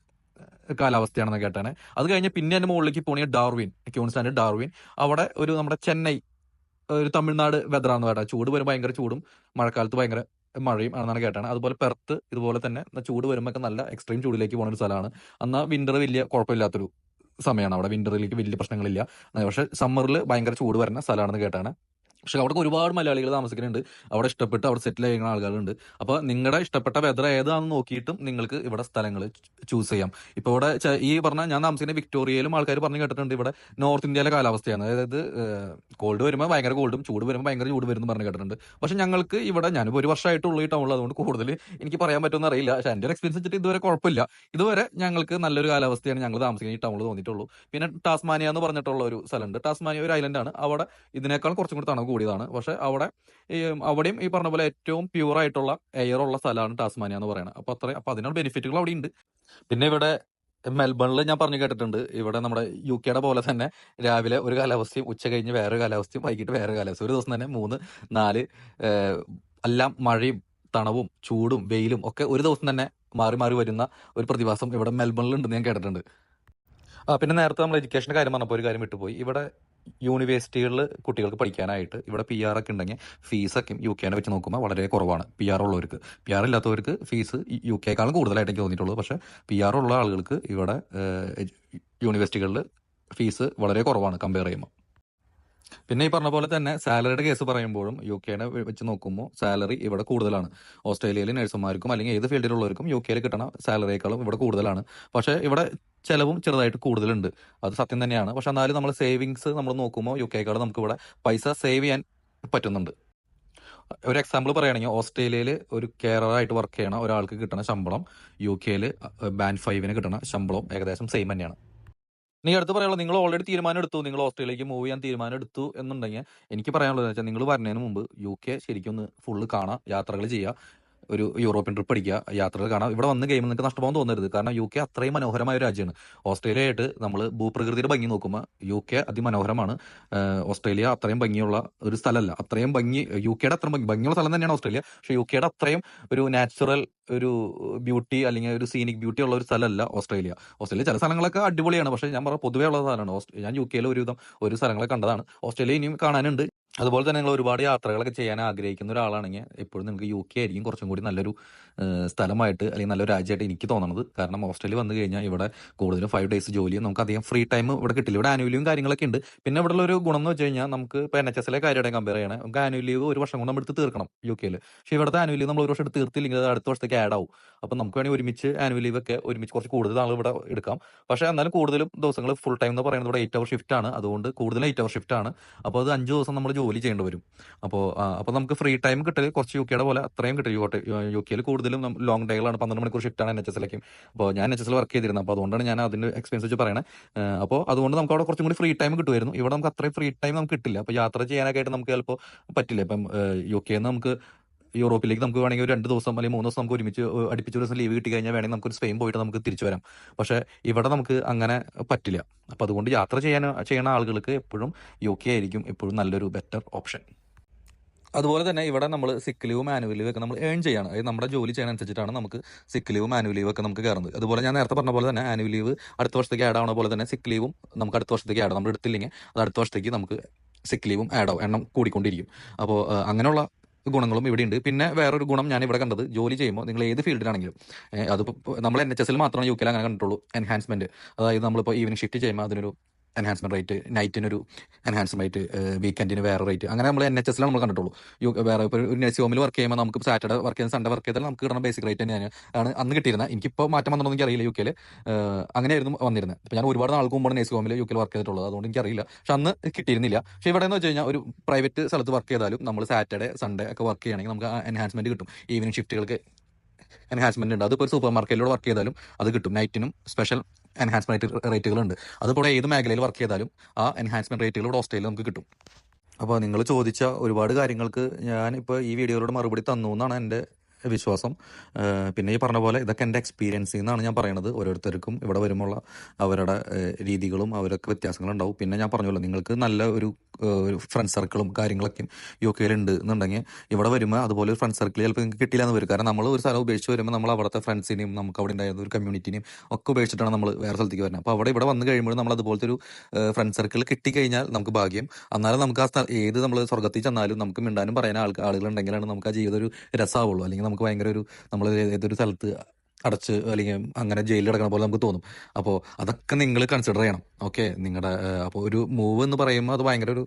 കാലാവസ്ഥയാണെന്ന് കേട്ടാണ്. അത് കഴിഞ്ഞ് പിന്നെ എന്റെ മുകളിലേക്ക് പോണിയ ഡാർവിൻ ക്യൂൺസാന്റെ ഡാർവിൻ. അവിടെ ഒരു നമ്മുടെ ചെന്നൈ ഒരു തമിഴ്നാട് വെതറാന്ന് പറയാം ചൂട് വരും ഭയങ്കര ചൂടും മഴക്കാലത്ത് ഭയങ്കര മഴയും ആണെന്നാണ് കേട്ടാണ്. അതുപോലെ പെർത്ത് ഇതുപോലെ തന്നെ ചൂട് വരുമ്പോൾ നല്ല എക്സ്ട്രീം ചൂടിലേക്ക് പോകുന്ന ഒരു സ്ഥലമാണ്. എന്നാൽ വിന്റർ വലിയ കുഴപ്പമില്ലാത്തൊരു സമയമാണ് അവിടെ വിന്ററിലേക്ക് വലിയ പ്രശ്നങ്ങളില്ല. പക്ഷെ സമ്മറിൽ ഭയങ്കര ചൂട് വരുന്ന സ്ഥലമാണെന്ന് കേട്ടാണ്. പക്ഷെ അവിടെ ഒരുപാട് മലയാളികൾ താമസിക്കുന്നുണ്ട്. അവിടെ ഇഷ്ടപ്പെട്ട് അവിടെ സെറ്റിൽ ചെയ്യുന്ന ആളുകളുണ്ട്. അപ്പോൾ നിങ്ങളുടെ ഇഷ്ടപ്പെട്ട വെതർ ഏതാണെന്ന് നോക്കിയിട്ടും നിങ്ങൾക്ക് ഇവിടെ സ്ഥലങ്ങൾ ചൂസ് ചെയ്യാം. ഇപ്പോൾ ഇവിടെ ഈ പറഞ്ഞ ഞാൻ താമസിക്കുന്ന വിക്ടോറിയയിലും ആൾക്കാർ പറഞ്ഞു കേട്ടിട്ടുണ്ട് ഇവിടെ നോർത്ത് ഇന്ത്യയിലെ കാലാവസ്ഥയാണ്. അതായത് കോൾഡ് വരുമ്പോൾ ഭയങ്കര കോൾഡും ചൂട് വരുമ്പോൾ ഭയങ്കര ചൂട് വരുമെന്ന് പറഞ്ഞു കേട്ടിട്ടുണ്ട്. പക്ഷെ ഞങ്ങൾക്ക് ഇവിടെ ഞാനിപ്പോൾ ഒരു വർഷമായിട്ടുള്ള ഈ ടൗണിൽ അതുകൊണ്ട് കൂടുതൽ എനിക്ക് പറയാൻ പറ്റുമെന്ന് അറിയില്ല. പക്ഷെ എന്റെ ഒരു എക്സ്പീരിയൻസ് വെച്ചിട്ട് ഇതുവരെ കുഴപ്പമില്ല. ഇതുവരെ ഞങ്ങൾക്ക് നല്ലൊരു കാലാവസ്ഥയാണ് ഞങ്ങൾ താമസിക്കുന്ന ഈ ടൗണിൽ തോന്നിയിട്ടുള്ളൂ. പിന്നെ ടാസ്മാനിയ എന്ന് പറഞ്ഞിട്ടുള്ള ഒരു സ്ഥലമുണ്ട്. ടാസ്മാനിയ ഒരു ഐലൻഡാണ് അവിടെ ഇതിനേക്കാൾ കുറച്ചും കൂടി തണുപ്പ് കൂടിയതാണ്. പക്ഷെ അവിടെ ഈ അവിടെയും ഈ പറഞ്ഞ പോലെ ഏറ്റവും പ്യൂർ ആയിട്ടുള്ള എയർ ഉള്ള സ്ഥലമാണ് ടാസ്മാനിയ എന്ന് പറയുന്നത്. അപ്പൊ അത്ര അപ്പൊ അതിനുള്ള ബെനിഫിറ്റുകൾ അവിടെ ഉണ്ട്. പിന്നെ ഇവിടെ മെൽബണിൽ ഞാൻ പറഞ്ഞു കേട്ടിട്ടുണ്ട്. ഇവിടെ നമ്മുടെ യു കെയുടെ പോലെ തന്നെ രാവിലെ ഒരു കാലാവസ്ഥയും ഉച്ച കഴിഞ്ഞ് വേറൊരു കാലാവസ്ഥയും വൈകിട്ട് വേറെ കാലാവസ്ഥയും. ഒരു ദിവസം തന്നെ മൂന്ന് നാല് എല്ലാം മഴയും തണവും ചൂടും വെയിലും ഒക്കെ ഒരു ദിവസം തന്നെ മാറി മാറി വരുന്ന ഒരു പ്രതിഭാസം ഇവിടെ മെൽബണിൽ ഉണ്ടെന്ന് ഞാൻ കേട്ടിട്ടുണ്ട്. ആ പിന്നെ നേരത്തെ നമ്മൾ എഡ്യൂക്കേഷന്റെ കാര്യം പറഞ്ഞപ്പോൾ ഒരു കാര്യം വിട്ടുപോയി. ഇവിടെ യൂണിവേഴ്സിറ്റികളിൽ കുട്ടികൾക്ക് പഠിക്കാനായിട്ട് ഇവിടെ പി ആർ ഒക്കെ ഉണ്ടെങ്കിൽ ഫീസൊക്കെ യു കെനെ വെച്ച് നോക്കുമ്പോൾ വളരെ കുറവാണ് പി ആർ ഉള്ളവർക്ക്. പി ആർ ഇല്ലാത്തവർക്ക് ഫീസ് യു കെക്കാളും കൂടുതലായിട്ട് എനിക്ക് തോന്നിയിട്ടുള്ളൂ. പക്ഷേ പി ആർ ഉള്ള ആളുകൾക്ക് ഇവിടെ യൂണിവേഴ്സിറ്റികളിൽ ഫീസ് വളരെ കുറവാണ് കമ്പയർ ചെയ്യുമ്പോൾ പിന്നെ ഈ പറഞ്ഞ പോലെ തന്നെ സാലറിയുടെ കേസ് പറയുമ്പോഴും യു കെനെ വെച്ച് നോക്കുമ്പോൾ സാലറി ഇവിടെ കൂടുതലാണ്. ഓസ്ട്രേലിയയിലെ നഴ്സുമാർക്കും അല്ലെങ്കിൽ ഏത് ഫീൽഡിലുള്ളവർക്കും യു കെയിൽ കിട്ടണ സാലറിയേക്കാളും ഇവിടെ കൂടുതലാണ്. പക്ഷേ ഇവിടെ ചിലവും ചെറുതായിട്ട് കൂടുതലുണ്ട്. അത് സത്യം തന്നെയാണ്. പക്ഷെ എന്നാലും നമ്മൾ സേവിങ്സ് നമ്മൾ നോക്കുമ്പോൾ യു കെക്കാൾ നമുക്ക് ഇവിടെ പൈസ സേവ് ചെയ്യാൻ പറ്റുന്നുണ്ട്. ഒരു എക്സാമ്പിൾ പറയുകയാണെങ്കിൽ ഓസ്ട്രേലിയയിൽ ഒരു കെയറായിട്ട് വർക്ക് ചെയ്യണ ഒരാൾക്ക് കിട്ടുന്ന ശമ്പളം യു കെയിൽ ബാൻഡ് ഫൈവിന് കിട്ടുന്ന ശമ്പളം ഏകദേശം സെയിം തന്നെയാണ്. നീ അടുത്ത് പറയാനുള്ളത് നിങ്ങൾ ഓൾറെഡി തീരുമാനം എടുത്തു. നിങ്ങൾ ഓസ്ട്രേലിയയ്ക്ക് മൂവ് ചെയ്യാൻ തീരുമാനം എടുത്തു എന്നുണ്ടെങ്കിൽ എനിക്ക് പറയാനുള്ളത് വെച്ചാൽ നിങ്ങൾ വരുന്നതിന് മുമ്പ് യു കെ ശരിക്കും ഒന്ന് ഫുള്ള് കാണാം യാത്രകൾ ചെയ്യുക ഒരു യൂറോപ്യൻ ട്രിപ്പ് അടിക്കുക യാത്രകൾ കാണാം. ഇവിടെ വന്ന് കഴിയുമ്പോൾ നിങ്ങൾക്ക് നഷ്ടപോകാൻ തോന്നരുത്. കാരണം യു കെ അത്രയും മനോഹരമായ ഒരു രാജ്യമാണ്. ഓസ്ട്രേലിയ ആയിട്ട് നമ്മൾ ഭൂപ്രകൃതിയുടെ ഭംഗി നോക്കുമ്പോൾ യു കെ അതിമനോഹരമാണ്. ഓസ്ട്രേലിയ അത്രയും ഭംഗിയുള്ള ഒരു സ്ഥലമല്ല. അത്രയും ഭംഗി യു കെയുടെ അത്രയും ഭംഗി ഭംഗിയുള്ള സ്ഥലം തന്നെയാണ് ഓസ്ട്രേലിയ. പക്ഷെ യു കെയുടെ അത്രയും ഒരു നാച്ചുറൽ ഒരു ബ്യൂട്ടി അല്ലെങ്കിൽ ഒരു സീനിക് ബ്യൂട്ടി ഉള്ള ഒരു സ്ഥലമല്ല ഓസ്ട്രേലിയ. ഓസ്ട്രേലിയ ചില സ്ഥലങ്ങളൊക്കെ അടിപൊളിയാണ്. പക്ഷേ ഞാൻ പറഞ്ഞ പൊതുവേ ഉള്ള സ്ഥലമാണ്. ഞാൻ യു കെയിൽ ഒരുവിധം ഒരു സ്ഥലങ്ങളെ കണ്ടതാണ്. ഓസ്ട്രേലിയ ഇനിയും കാണാനുണ്ട്. അതുപോലെ തന്നെ നിങ്ങൾ ഒരുപാട് യാത്രകളൊക്കെ ചെയ്യാൻ ആഗ്രഹിക്കുന്ന ഒരാളാണെങ്കിൽ എപ്പോഴും നിങ്ങൾക്ക് യു കെ ആയിരിക്കും കുറച്ചും കൂടി നല്ലൊരു സ്ഥലമായിട്ട് അല്ലെങ്കിൽ നല്ലൊരു രാജ്യമായിട്ട് എനിക്ക് തോന്നുന്നത് കാരണം ഓസ്ട്രേലിയ വന്നു കഴിഞ്ഞാൽ ഇവിടെ കൂടുതലും ഫൈവ് ഡേയ്സ് ജോലിയും നമുക്ക് അധികം ഫ്രീ ടൈം ഇവിടെ കിട്ടില്ല. ഇവിടെ ആനുവലിയും കാര്യങ്ങളൊക്കെ ഉണ്ട്. പിന്നെ ഇവിടെ ഉള്ള ഒരു ഗുണം എന്ന് വെച്ച് കഴിഞ്ഞാൽ നമുക്ക് ഇപ്പോൾ എൻ എച്ച് എസിലെ കാര്യമായിട്ട് കമ്പയർ ചെയ്യണം. നമുക്ക് ആനുവൽ ഒരു വർഷം കൊണ്ട് നമ്മൾ എടുത്ത് തീർക്കണം യു കെയിൽ പക്ഷേ ഇവിടുത്തെ ആനുവൽ ലീവ് നമ്മൾ ഒരു വർഷം എടുത്ത് തീർത്തില്ലെങ്കിൽ അടുത്ത വർഷത്തേക്ക് ആഡ് ആവും. അപ്പം നമുക്ക് വേണമെങ്കിൽ ഒരുമിച്ച് ആനുവൽ ഒക്കെ ഒരുമിച്ച് കുറച്ച് കൂടുതൽ ആൾ ഇവിടെ എടുക്കാം. പക്ഷേ എന്നാലും കൂടുതലും ദിവസങ്ങൾ ഫുൾ ടൈം എന്ന് പറയുന്നത് ഇവിടെ എയ്റ്റ് അവർ ഷിഫ്റ്റ് ആണ്. അതുകൊണ്ട് കൂടുതലും എയ്റ്റ് അവർ ഷിഫ്റ്റ് ആണ്. അപ്പോൾ അത് അഞ്ച് ദിവസം നമ്മൾ ജോലി ചെയ്യേണ്ടി വരും. അപ്പോൾ അപ്പോൾ നമുക്ക് ഫ്രീ ടൈം കിട്ടൽ കുറച്ച് യു കെയുടെ പോലെ അത്രയും കിട്ടും. യു യു കെയിൽ കൂടുതലും ലോങ് ഡേകളാണ് പന്ത്രണ്ട് മണിക്കൂർ ഷിഫ്റ്റാണ് എൻ എച്ച് എസിലേക്കും. അപ്പോൾ ഞാൻ എൻ എച്ച് എസിൽ വർക്ക് ചെയ്തിരുന്നത് അപ്പോൾ അതുകൊണ്ടാണ് ഞാൻ അതിന്റെ എക്സ്പീരിയൻസ് വെച്ച് പറയണേ. അപ്പോൾ അതുകൊണ്ട് നമുക്ക് അവിടെ കുറച്ചും കൂടി ഫ്രീ ടൈം കിട്ടുമായിരുന്നു. ഇവിടെ നമുക്ക് അത്രയും ഫ്രീ ടൈം നമുക്ക് കിട്ടില്ല. അപ്പോൾ യാത്ര ചെയ്യാനൊക്കെ ആയിട്ട് നമുക്ക് ചിലപ്പോൾ പറ്റില്ല. ഇപ്പം യു കെന്ന് നമുക്ക് യൂറോപ്പിലേക്ക് നമുക്ക് വേണമെങ്കിൽ ഒരു രണ്ട് ദിവസം അല്ലെങ്കിൽ മൂന്ന് ദിവസം നമുക്ക് ഒരുമിച്ച് അടുപ്പിച്ച് ദിവസം ലീവ് കിട്ടി കഴിഞ്ഞാൽ വേണമെങ്കിൽ നമുക്ക് സ്പെയിൻ പോയിട്ട് നമുക്ക് തിരിച്ചു വരാം. പക്ഷേ ഇവിടെ നമുക്ക് അങ്ങനെ പറ്റില്ല. അപ്പോൾ അതുകൊണ്ട് യാത്ര ചെയ്യാൻ ചെയ്യുന്ന ആളുകൾക്ക് എപ്പോഴും യു കെ ആയിരിക്കും എപ്പോഴും നല്ലൊരു ബെറ്റർ ഓപ്ഷൻ അതുപോലെ തന്നെ ഇവിടെ നമ്മൾ സിക്ക് ലീവ് മാനുവൽ ലീവ് ഒക്കെ നമ്മൾ ഏൺ ചെയ്യണം. അതായത് നമ്മുടെ ജോലി ചെയ്യാൻ അനുസരിച്ചിട്ടാണ് നമുക്ക് സിക്ക് ലീവ് മാനുവൽ ലീവ് ഒക്കെ നമുക്ക് കയറുന്നത്. അതുപോലെ ഞാൻ നേരത്തെ പറഞ്ഞ പോലെ തന്നെ ആനുവൽ ലീവ് അടുത്ത വർഷത്തേക്ക് ആഡ് ആവുന്ന പോലെ തന്നെ സിക്ക് ലീവും നമുക്ക് അടുത്ത വർഷത്തേക്ക് ആഡ് നമ്മൾ എടുത്തില്ലെങ്കിൽ അത് അടുത്ത വർഷത്തേക്ക് നമുക്ക് സിക്ക് ലീവും ആഡ് ആവും. എണ്ണം കൂടിക്കൊണ്ടിരിക്കും. അപ്പോൾ അങ്ങനെയുള്ള ഗുണങ്ങളും ഇവിടെ ഉണ്ട് പിന്നെ വേറൊരു ഗുണം ഞാൻ ഇവിടെ കണ്ടത് ജോലി ചെയ്യുമ്പോൾ നിങ്ങൾ ഏത് ഫീൽഡിലാണെങ്കിലും അതിപ്പോൾ നമ്മൾ എൻ എച്ച് എസിൽ മാത്രമാണ് യു കെയിൽ അങ്ങനെ കണ്ടിട്ടുള്ളൂ എൻഹാൻസ്മെന്റ് അതായത് നമ്മളിപ്പോൾ ഈവനിങ് ഷിഫ്റ്റ് ചെയ്യുമ്പോൾ അതിനൊരു എൻഹാൻസ്മെന്റ് റേറ്റ് നൈറ്റിനൊരു എൻഹാൻസ്മെന്റ് റേറ്റ് വീക്കെൻഡിന് വേറെ റേറ്റ് അങ്ങനെ നമ്മൾ എൻ എച്ച് എസിലാണ് നമ്മൾ കണ്ടിട്ടുള്ളൂ. യു വേറെ ഇപ്പോൾ ഒരു നഴ്സിംഗ് ഹോമിൽ വർക്ക് ചെയ്യുമ്പോൾ നമുക്ക് സാറ്റർഡേ വർക്ക് ചെയ്യുന്ന സൺഡേ വർക്ക് ചെയ്താൽ നമുക്ക് കിട്ടുന്ന ബേസിക് റേറ്റ് തന്നെയാണ്. അന്ന് കിട്ടിയിരുന്നത്. എനിക്കിപ്പോൾ മാറ്റം വന്നോ എനിക്ക് അറിയില്ല യു കെയിൽ അങ്ങനെയായിരുന്നു വന്നിരുന്നത്. ഇപ്പോൾ ഞാൻ ഒരുപാട് നാൾക്ക് മുമ്പാണ് നഴ്സിംഗ് ഹോമിൽ യു കെയിൽ വർക്ക് ചെയ്തിട്ടുള്ളത്. അതുകൊണ്ട് എനിക്കറിയില്ല. പക്ഷെ അന്ന് കിട്ടിയിരുന്നില്ല. പക്ഷേ ഇവിടെ എന്ന് വെച്ച് കഴിഞ്ഞാൽ ഒരു പ്രൈവറ്റ് സ്ഥലത്ത് വർക്ക് ചെയ്താലും നമ്മൾ സാറ്റർഡേ സൺഡേ ഒക്കെ വർക്ക് ചെയ്യുകയാണെങ്കിൽ നമുക്ക് എൻഹാൻസ്മെന്റ് കിട്ടും. ഈവനിങ് ഷിഫ്റ്റുകൾക്ക് എൻഹാൻസ്മെന്റ് ഉണ്ട്. അതിപ്പോൾ ഒരു സൂപ്പർ മാർക്കറ്റിലൂടെ വർക്ക് ചെയ്താലും അത് കിട്ടും. നൈറ്റിനും സ്പെഷ്യൽ എൻഹാൻസ്മെന്റ് റേറ്റുകളുണ്ട് അതുപോലെ ഏത് മേഖലയിൽ വർക്ക് ചെയ്താലും ആ എൻഹാൻസ്മെന്റ് റേറ്റുകൾ ഇവിടെ ഓസ്ട്രേലിയ നമുക്ക് കിട്ടും. അപ്പോൾ നിങ്ങൾ ചോദിച്ച ഒരുപാട് കാര്യങ്ങൾക്ക് ഞാൻ ഇപ്പോൾ ഈ വീഡിയോയിലൂടെ മറുപടി തന്നു എന്നാണ് എന്റെ വിശ്വാസം. പിന്നെ ഈ പറഞ്ഞ പോലെ ഇതൊക്കെ എന്റെ എക്സ്പീരിയൻസിൽ നിന്നാണ് ഞാൻ പറയുന്നത് ഓരോരുത്തർക്കും ഇവിടെ വരുമ്പോൾ അവരുടെ രീതികളും അവരൊക്കെ വ്യത്യാസങ്ങളുണ്ടാവും. പിന്നെ ഞാൻ പറഞ്ഞല്ലോ നിങ്ങൾക്ക് നല്ല ഒരു ഫ്രണ്ട് സർക്കിളും കാര്യങ്ങളൊക്കെ യു കെയിലുണ്ട് എന്നുണ്ടെങ്കിൽ ഇവിടെ വരുമ്പോൾ അതുപോലെ ഒരു ഫ്രണ്ട് സർക്കിൾ ചിലപ്പോൾ നിങ്ങൾക്ക് കിട്ടില്ല എന്ന് വരും. കാരണം നമ്മൾ ഒരു സ്ഥലം ഉപേക്ഷിച്ച് വരുമ്പോൾ നമ്മൾ അവിടുത്തെ ഫ്രണ്ട്സിനെയും നമുക്ക് അവിടെ ഉണ്ടായിരുന്ന ഒരു കമ്മ്യൂണിറ്റിനെയും ഒക്കെ ഉപേക്ഷിച്ചിട്ടാണ് നമ്മൾ വേറെ സ്ഥലത്തേക്ക് വരുന്നത്. അപ്പോൾ അവിടെ ഇവിടെ വന്നു കഴിയുമ്പോൾ നമ്മൾ അതുപോലത്തെ ഒരു ഫ്രണ്ട് സർക്കിൾ കിട്ടിക്കഴിഞ്ഞാൽ നമുക്ക് ഭാഗ്യം. എന്നാലും നമുക്ക് ആ സ്ഥലം ഏത് നമ്മൾ സ്വർഗത്തിൽ ചെന്നാലും നമുക്ക് മിണ്ടാനും പറയാൻ ആൾ ആളുകളുണ്ടെങ്കിലാണ് നമുക്ക് ആ ജീവിതം ഒരു രസമാവുള്ളൂ. അല്ലെങ്കിൽ നമുക്ക് ഭയങ്കര ഒരു നമ്മൾ ഏതൊരു സ്ഥലത്ത് അടച്ച് അല്ലെങ്കിൽ അങ്ങനെ ജയിലിൽ അടക്കണ പോലെ നമുക്ക് തോന്നും. അപ്പോൾ അതൊക്കെ നിങ്ങൾ കൺസിഡർ ചെയ്യണം. ഓക്കെ നിങ്ങളുടെ അപ്പോൾ ഒരു മൂവ് എന്ന് പറയുമ്പോൾ അത് ഭയങ്കര ഒരു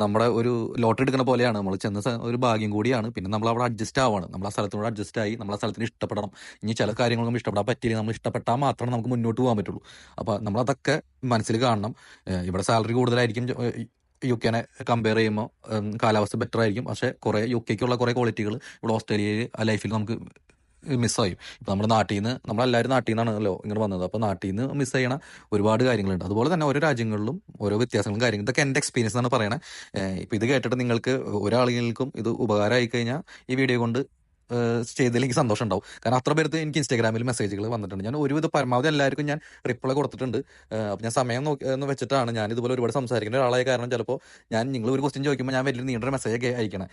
നമ്മുടെ ഒരു ലോട്ടറി എടുക്കുന്ന പോലെയാണ്. നമ്മൾ ചെന്ന ഒരു ഭാഗ്യം കൂടിയാണ്. പിന്നെ നമ്മൾ അവിടെ അഡ്ജസ്റ്റ് ആവാണ്. നമ്മൾ ആ സ്ഥലത്തിനോട് അഡ്ജസ്റ്റ് ആയി നമ്മൾ ആ സ്ഥലത്തിന് ഇഷ്ടപ്പെടണം. ഇനി ചില കാര്യങ്ങൾ നമുക്ക് ഇഷ്ടപ്പെടാൻ പറ്റിയില്ല നമ്മൾ ഇഷ്ടപ്പെട്ടാൽ മാത്രമേ നമുക്ക് മുന്നോട്ട് പോകാൻ പറ്റുള്ളൂ. അപ്പോൾ നമ്മളതൊക്കെ മനസ്സിൽ കാണണം. ഇവിടെ സാലറി കൂടുതലായിരിക്കും യു കെനെ കമ്പയർ ചെയ്യുമ്പോൾ കാലാവസ്ഥ ബെറ്റർ ആയിരിക്കും. പക്ഷേ കുറേ യു കെക്കുള്ള കുറേ ക്വാളിറ്റികൾ ഇവിടെ ഓസ്ട്രേലിയയിൽ ലൈഫിൽ നമുക്ക് മിസ്സായും. ഇപ്പം നമ്മുടെ നാട്ടിൽ നിന്ന് നമ്മളെല്ലാവരും നാട്ടിൽ നിന്നാണല്ലോ ഇങ്ങോട്ട് വന്നത്. അപ്പോൾ നാട്ടിൽ നിന്ന് മിസ് ചെയ്യണ ഒരുപാട് കാര്യങ്ങളുണ്ട്. അതുപോലെ തന്നെ ഓരോ രാജ്യങ്ങളിലും ഓരോ വ്യത്യാസങ്ങളും കാര്യങ്ങളും. ഇതൊക്കെ എന്റെ എക്സ്പീരിയൻസ് എന്നാണ് പറയണത് ഇപ്പം ഇത് കേട്ടിട്ട് നിങ്ങൾക്ക് ഒരാളുകൾക്കും ഇത് ഉപകാരമായി കഴിഞ്ഞാൽ ഈ വീഡിയോ കൊണ്ട് ചെയ്തതിൽ എനിക്ക് സന്തോഷം ഉണ്ടാവും. കാരണം അത്ര പേർക്ക് എനിക്ക് ഇൻസ്റ്റാഗ്രാമിൽ മെസ്സേജുകൾ വന്നിട്ടുണ്ട്. ഞാൻ ഒരുവിധ പരമാവധി എല്ലാവർക്കും ഞാൻ റിപ്ലൈ കൊടുത്തിട്ടുണ്ട്. അപ്പം ഞാൻ സമയം നോക്കി എന്ന് വെച്ചിട്ടാണ് ഞാൻ ഇതുപോലെ ഒരുപാട് സംസാരിക്കുന്ന ഒരാളായ കാരണം ചിലപ്പോൾ ഞാൻ നിങ്ങൾ ഒരു ക്വസ്റ്റ്യൻ ചോദിക്കുമ്പോൾ ഞാൻ വലിയ നീണ്ടൊരു മെസ്സേജ് ഒക്കെ അയക്കണം.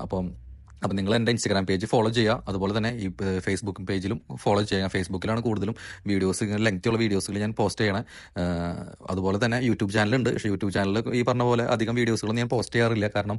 അപ്പം അപ്പം നിങ്ങൾ എന്റെ ഇൻസ്റ്റാഗ്രാം പേജ് ഫോളോ ചെയ്യുക. അതുപോലെ തന്നെ ഈ ഫേസ്ബുക്ക് പേജിലും ഫോളോ ചെയ്യുക. ഫേസ്ബുക്കിലാണ് കൂടുതലും വീഡിയോസ് ലെങ്തി ഉള്ള വീഡിയോസുകൾ ഞാൻ പോസ്റ്റ് ചെയ്യണേ. അതുപോലെ തന്നെ യൂട്യൂബ് ചാനലുണ്ട് പക്ഷേ യൂട്യൂബ് ചാനലിൽ ഈ പറഞ്ഞ പോലെ അധികം വീഡിയോസുകളൊന്നും ഞാൻ പോസ്റ്റ് ചെയ്യാറില്ല. കാരണം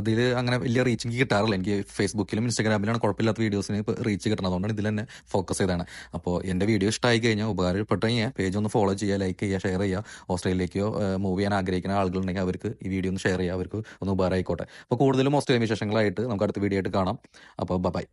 അതിൽ അങ്ങനെ വലിയ റീച്ച് എനിക്ക് കിട്ടാറില്ല. എനിക്ക് ഫേസ്ബുക്കിലും ഇൻസ്റ്റാഗ്രാമിലാണ് കുഴപ്പമില്ലാത്ത വീഡിയോസിന് റീച്ച് കിട്ടണം അതുകൊണ്ടാണ് ഇതിൽ തന്നെ ഫോക്കസ് ചെയ്താണ് അപ്പോൾ എന്റെ വീഡിയോ ഇഷ്ടമായി കഴിഞ്ഞാൽ ഉപകാരപ്പെട്ടു കഴിഞ്ഞാൽ പേജ് ഒന്ന് ഫോളോ ചെയ്യുക ലൈക്ക് ചെയ്യുക ഷെയർ ചെയ്യുക. ഓസ്ട്രേലിയയിലേക്കോ മൂവ് ചെയ്യാൻ ആഗ്രഹിക്കുന്ന ആളുകളുണ്ടെങ്കിൽ അവർക്ക് ഈ വീഡിയോ ഒന്ന് ഷെയർ ചെയ്യുക. അവർക്ക് ഒന്ന് ഉപകാരമായിക്കോട്ടെ. അപ്പോൾ കൂടുതലും ഓസ്ട്രേലിയ വിശേഷങ്ങളായിട്ട് നമുക്ക് അടുത്ത വീഡിയോ ആയിട്ട് കാണാം. അപ്പോൾ ബൈ